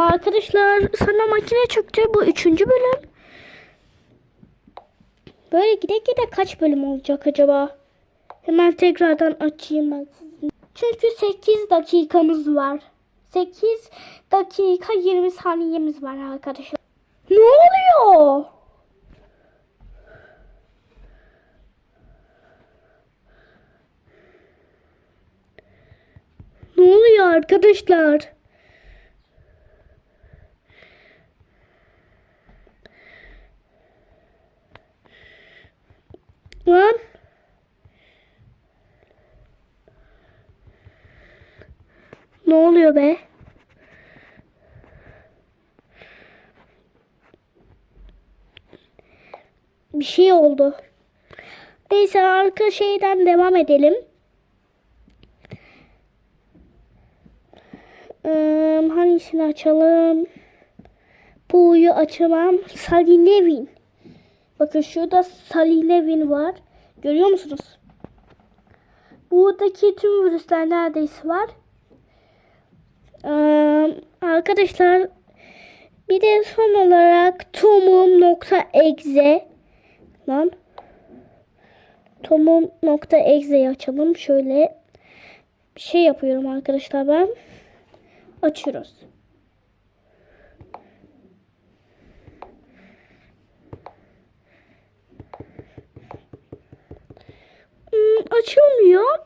Ama arkadaşlar sana makine çöktü. Bu üçüncü bölüm. Böyle gide gide kaç bölüm olacak acaba? Hemen tekrardan açayım ben. Çünkü 8 dakikamız var. 8 dakika 20 saniyemiz var arkadaşlar. Ne oluyor? Ne oluyor arkadaşlar? Lan. Oluyor be? Bir şey oldu. Neyse arka şeyden devam edelim. Ee, hangisini açalım? Bu'yu açamam. Salinevin. Bakın şurada Salinevin var. Görüyor musunuz? Buradaki tüm virüsler neredeyse var. Arkadaşlar bir de son olarak tomum.exe lan tomum.exe'yi açalım. Şöyle bir şey yapıyorum arkadaşlar ben. Açıyoruz. Hmm, açılmıyor.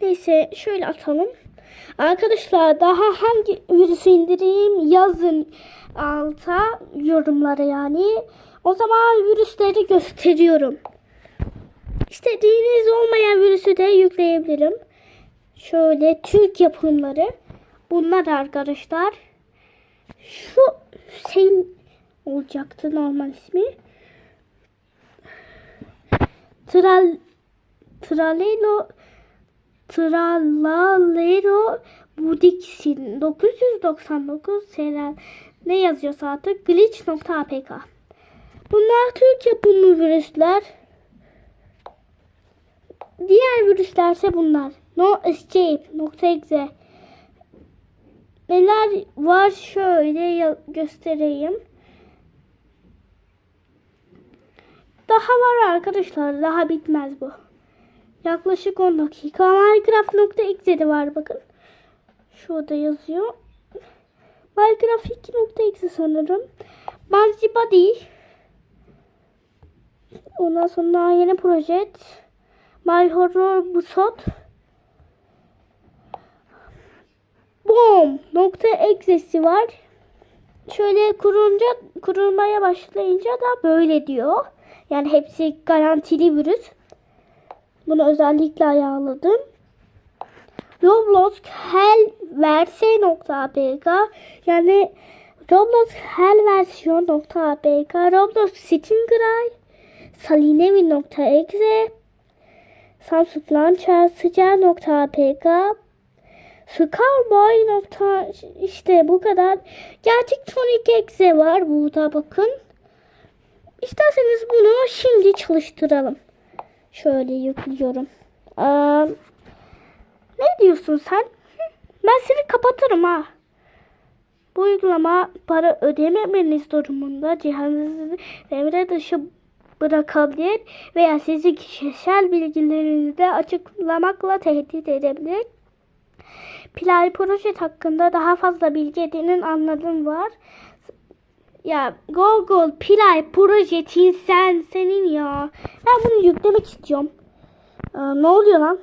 Neyse şöyle atalım. Arkadaşlar daha hangi virüsü indireyim yazın alta yorumlara yani. O zaman virüsleri gösteriyorum. İstediğiniz olmayan virüsü de yükleyebilirim. Şöyle Türk yapımları. Bunlar arkadaşlar. Şu Hüseyin olacaktı normal ismi. Tral Tralelo Trallalero Budixin 999 sene ne yazıyorsa artık glitch.apk Bunlar Türk yapımı virüsler. Diğer virüslerse bunlar. No escape.exe Neler var şöyle göstereyim. Daha var arkadaşlar. Daha bitmez bu. Yaklaşık 10 dakika. Minecraft.exe'de var bakın. Şurada yazıyor. Minecraft 2.exe sanırım. Manzi Body. Ondan sonra yeni proje. My Horror Busot. Boom. Nokta egzesi var. Şöyle kurunca kurulmaya başlayınca da böyle diyor. Yani hepsi garantili virüs. Bunu özellikle ayarladım. Roblox hellverse.apk yani Roblox hellversiyon.apk Roblox Stingray Salinevi.exe Samsung Launcher sıcağı.apk Scarboy işte bu kadar. Gerçek Sonic Exe var burada bakın. İsterseniz bunu şimdi çalıştıralım. Şöyle yüklüyorum. Aa, ne diyorsun sen? Ben seni kapatırım ha. Bu uygulama para ödememeniz durumunda cihazınızı devre dışı bırakabilir veya sizi kişisel bilgilerinizi açıklamakla tehdit edebilir. Play proje hakkında daha fazla bilgi edinin anladım var. Ya Google Play projetin sen senin ya. Ben bunu yüklemek istiyorum. Ee, ne oluyor lan?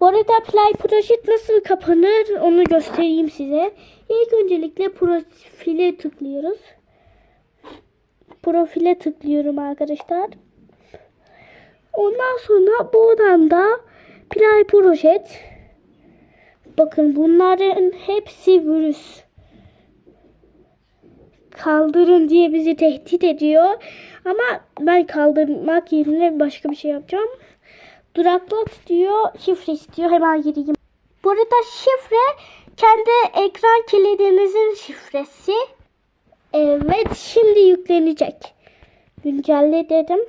Bu arada Play Project nasıl kapanır onu göstereyim size. İlk öncelikle profile tıklıyoruz. Profile tıklıyorum arkadaşlar. Ondan sonra buradan da Play Project Bakın bunların hepsi virüs. Kaldırın diye bizi tehdit ediyor. Ama ben kaldırmak yerine başka bir şey yapacağım. Duraklat diyor. Şifre istiyor. Hemen gireyim. Bu arada şifre kendi ekran kilidinizin şifresi. Evet şimdi yüklenecek. Güncelle dedim.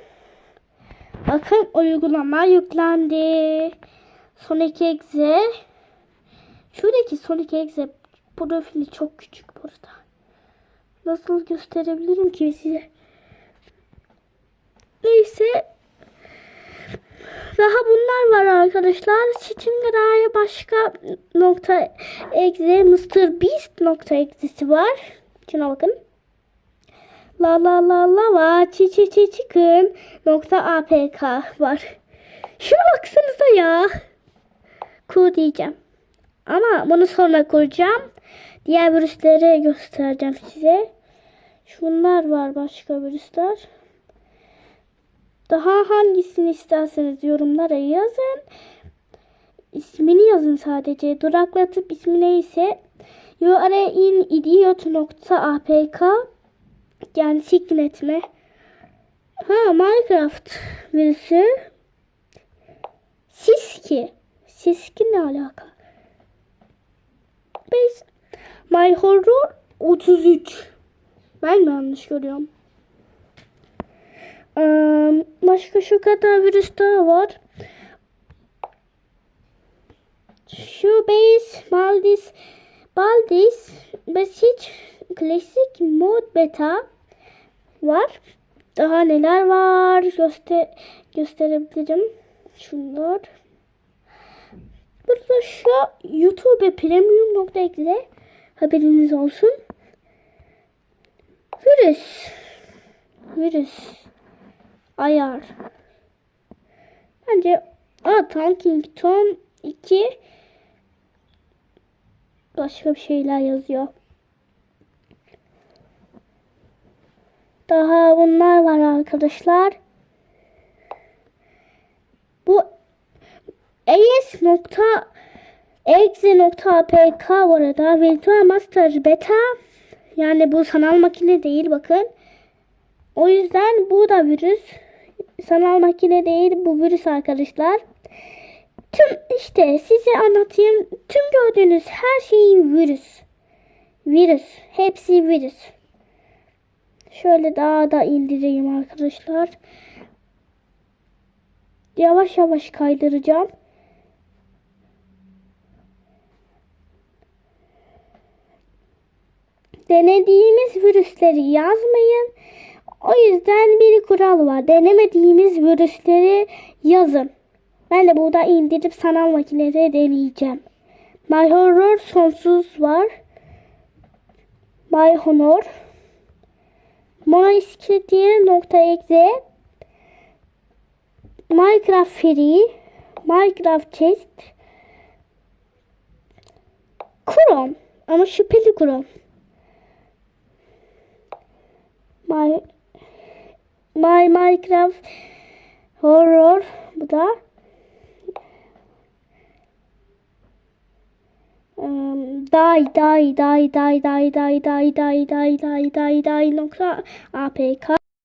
Bakın uygulama yüklendi. Son iki exe. Şuradaki Sonic Exe profili çok küçük burada. Nasıl gösterebilirim ki size? Neyse. Daha bunlar var arkadaşlar. Stingray başka nokta exe Mr. Beast nokta exe'si var. Şuna bakın. La la la la va çi çi çi çıkın nokta apk var. Şuna baksanıza ya. Ku diyeceğim. Ama bunu sonra kuracağım. Diğer virüsleri göstereceğim size. Şunlar var başka virüsler. Daha hangisini isterseniz yorumlara yazın. İsmini yazın sadece. Duraklatıp ismi neyse you are in idiot.apk yani siktin etme. Ha Minecraft virüsü. Siski. Siski ne alaka? Biz My Horror 33. Ben mi yanlış görüyorum? Ee, başka şu kadar virüs daha var. Şu base Maldis Baldis Basic Classic Mod Beta var. Daha neler var göster gösterebilirim. Şunlar. Burada şu YouTube Premium.exe haberiniz olsun. Virüs. Virüs. Ayar. Bence Aa, Talking Tom 2 başka bir şeyler yazıyor. Daha bunlar var arkadaşlar. Bu es.exe.apk bu arada Virtual Master Beta yani bu sanal makine değil bakın. O yüzden bu da virüs. Sanal makine değil bu virüs arkadaşlar. Tüm işte size anlatayım. Tüm gördüğünüz her şey virüs. Virüs. Hepsi virüs. Şöyle daha da indireyim arkadaşlar. Yavaş yavaş kaydıracağım. Denediğimiz virüsleri yazmayın. O yüzden bir kural var. Denemediğimiz virüsleri yazın. Ben de burada indirip sanal makinede deneyeceğim. My Horror sonsuz var. My Honor. MySketiye.exe Minecraft Free Minecraft Chest Chrome ama şüpheli Chrome My My Minecraft Horror bu da um, die die die die die die die die die die die die nokta apk